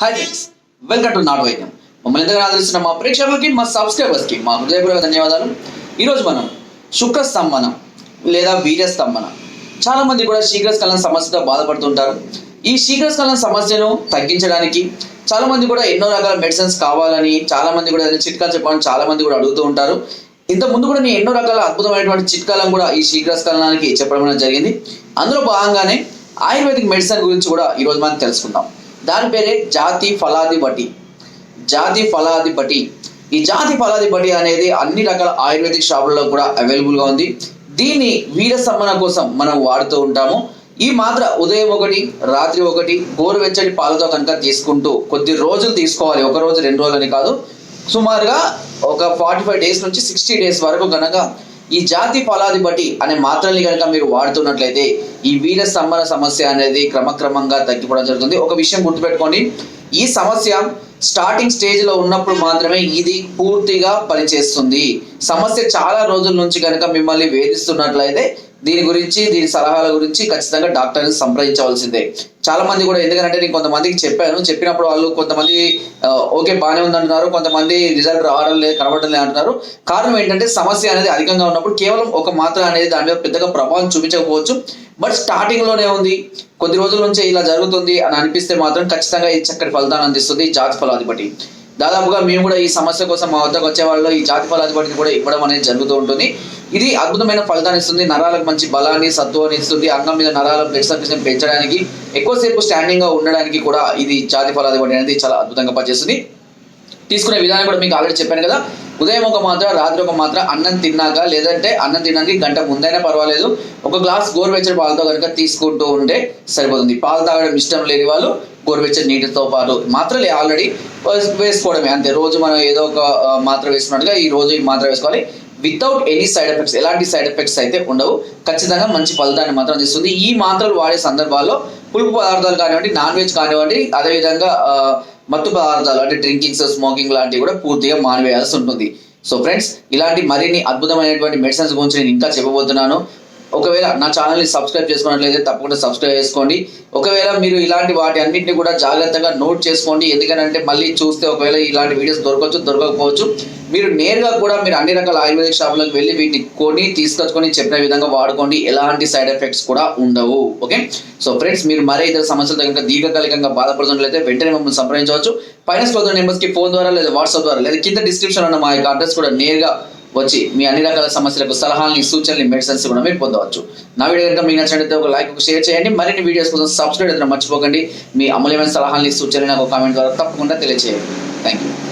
Hi friends welcome to నాట్ వైద్యం మమ్మల్ని ఎంతగా ఆదరిస్తున్న మా ప్రేక్షకులకి మా సబ్స్క్రైబర్స్కి మా హృదయపూర్వక ధన్యవాదాలు. ఈరోజు మనం శుక్ర స్తంభనం లేదా వీర్య స్తంభన. చాలామంది కూడా శీఘ్రస్ఖలన సమస్యతో బాధపడుతుంటారు. ఈ శీఘ్రస్ఖలన సమస్యను తగ్గించడానికి చాలామంది కూడా ఎన్నో రకాల మెడిసిన్స్ కావాలని చాలామంది కూడా ఏదైనా చిట్కాలు చెప్పాలని చాలామంది కూడా అడుగుతూ ఉంటారు. ఇంత ముందు కూడా నేను ఎన్నో రకాల అద్భుతమైనటువంటి చిట్కాలను కూడా ఈ శీఘ్రస్కలనానికి చెప్పడం జరిగింది. అందులో భాగంగానే ఆయుర్వేదిక్ మెడిసిన్ గురించి కూడా ఈరోజు మనం తెలుసుకుందాం. దాని పేరే జాతి ఫలాధిపతి. జాతి ఫలాధిపతి. ఈ జాతి ఫలాధిపతి అనేది అన్ని రకాల ఆయుర్వేదిక్ షాపుల్లో కూడా అవైలబుల్గా ఉంది. దీన్ని వీర సమ్మన కోసం మనం వాడుతూ ఉంటాము. ఈ మాత్ర ఉదయం ఒకటి రాత్రి ఒకటి గోరువెచ్చటి పాలతో కనుక తీసుకుంటూ కొద్ది రోజులు తీసుకోవాలి. ఒక రోజు రెండు రోజులని కాదు. సుమారుగా ఒక ఫార్టీ ఫైవ్ డేస్ నుంచి సిక్స్టీ డేస్ వరకు కనుక ఈ జాతి ఫలాధిపతి అనే మాత్రల్ని కనుక మీరు వాడుతున్నట్లయితే ఈ వీర సంబర సమస్య అనేది క్రమక్రమంగా తగ్గిపోవడం జరుగుతుంది. ఒక విషయం గుర్తుపెట్టుకోండి. ఈ సమస్య స్టార్టింగ్ స్టేజ్లో ఉన్నప్పుడు మాత్రమే ఇది పూర్తిగా పనిచేస్తుంది. సమస్య చాలా రోజుల నుంచి కనుక మిమ్మల్ని వేధిస్తున్నట్లయితే దీని గురించి దీని సలహాల గురించి ఖచ్చితంగా డాక్టర్ని సంప్రదించవలసిందే. చాలా మంది కూడా ఎందుకంటే నేను కొంతమందికి చెప్పాను చెప్పినప్పుడు వాళ్ళు కొంతమంది ఓకే బాగానే ఉంది అంటున్నారు కొంతమంది రిజల్ట్ రావడం లేదు కనబడడం లేదు అంటున్నారు. కారణం ఏంటంటే సమస్య అనేది అధికంగా ఉన్నప్పుడు కేవలం ఒక మాత్ర అనేది దాని మీద పెద్దగా ప్రభావం చూపించకపోవచ్చు. బట్ స్టార్టింగ్లోనే ఉంది. కొద్ది రోజుల నుంచే ఇలా జరుగుతుంది అని అనిపిస్తే మాత్రం ఖచ్చితంగా ఇది చక్కటి ఫలితాన్ని అందిస్తుంది ఈ జాతి ఫలాధిపతి. దాదాపుగా మేము కూడా ఈ సమస్య కోసం మా వద్దకు వచ్చే వాళ్ళు ఈ జాతి ఫలాధిపతిని కూడా ఇవ్వడం అనేది జరుగుతూ ఉంటుంది. ఇది అద్భుతమైన ఫలితాన్ని ఇస్తుంది. నరాలకు మంచి బలాన్ని సత్వాన్ని ఇస్తుంది. అంగం మీద నరాల బ్లడ్ సర్క్యులేషన్ పెంచడానికి ఎక్కువసేపు స్టాండింగ్గా ఉండడానికి కూడా ఇది జాతి ఫలాధిపతి అనేది చాలా అద్భుతంగా పనిచేస్తుంది. తీసుకునే విధానం కూడా మీకు ఆల్రెడీ చెప్పాను కదా. ఉదయం ఒక మాత్ర రాత్రి ఒక మాత్ర అన్నం తిన్నాక లేదంటే అన్నం తినడానికి గంట ముందైనా పర్వాలేదు. ఒక గ్లాస్ గోరువెచ్చని పాలతో కనుక తీసుకుంటూ ఉంటే సరిపోతుంది. పాలు తాగడం ఇష్టం లేని వాళ్ళు గోరువెచ్చని నీటితో పాటు మాత్రలే ఆల్రెడీ వేసుకోవడమే. అంతే రోజు మనం ఏదో ఒక మాత్ర వేసుకున్నట్టుగా ఈ రోజు ఈ మాత్ర వేసుకోవాలి. వితౌట్ ఎనీ సైడ్ ఎఫెక్ట్స్ ఎలాంటి సైడ్ ఎఫెక్ట్స్ అయితే ఉండవు. ఖచ్చితంగా మంచి ఫలితాన్ని మాత్రం అందిస్తుంది ఈ మాత్రలు వాడే సందర్భాల్లో పులుపు పదార్థాలు కానివ్వండి నాన్ వెజ్ కానివ్వండి అదేవిధంగా మత్తు పదార్థాలు అంటే డ్రింకింగ్స్ స్మోకింగ్ లాంటివి కూడా పూర్తిగా మానివేయాల్సి ఉంటుంది. సో ఫ్రెండ్స్ ఇలాంటి మరిన్ని అద్భుతమైనటువంటి మెడిసిన్స్ గురించి నేను ఇంకా చెప్పబోతున్నాను. ఒకవేళ నా ఛానల్ని సబ్స్క్రైబ్ చేసుకున్నట్లయితే తప్పకుండా సబ్స్క్రైబ్ చేసుకోండి. ఒకవేళ మీరు ఇలాంటి వాటి అన్నింటినీ కూడా జాగ్రత్తగా నోట్ చేసుకోండి. ఎందుకంటే మళ్ళీ చూస్తే ఒకవేళ ఇలాంటి వీడియోస్ దొరకవచ్చు దొరకకపోవచ్చు. మీరు నేరుగా కూడా మీరు అన్ని రకాల ఆయుర్వేదిక్ షాపులకు వెళ్ళి వీటిని కొని తీసుకొచ్చుకొని చెప్పిన విధంగా వాడుకోండి. ఎలాంటి సైడ్ ఎఫెక్ట్స్ కూడా ఉండవు. ఓకే? సో ఫ్రెండ్స్ మీరు మరే ఇతర సమస్యలతో కనుక దీర్ఘకాలికంగా బాధపడుతున్నట్లయితే వెంటనే మమ్మల్ని సంప్రదించవచ్చు. పైన స్క్రోల్ నెంబర్స్కి ఫోన్ ద్వారా లేదా వాట్సాప్ ద్వారా లేదా కింద డిస్క్రిప్షన్ ఉన్న మా యొక్క అడ్రస్ కూడా నేరుగా వచ్చి మీ అన్ని రకాల సమస్యలకు సలహాలని సూచనలు మెడిసిన్స్ కూడా మీరు పొందవచ్చు. నా వీడియో కనుక మీకు నచ్చినట్లయితే ఒక లైక్ ఒక షేర్ చేయండి. మరిన్ని వీడియోస్ కోసం సబ్స్క్రైబ్ అయితే మర్చిపోకండి. మీ అమూల్యమైన సలహాలని సూచనలు నాకు కామెంట్ ద్వారా తప్పకుండా తెలియజేయండి థ్యాంక్ యూ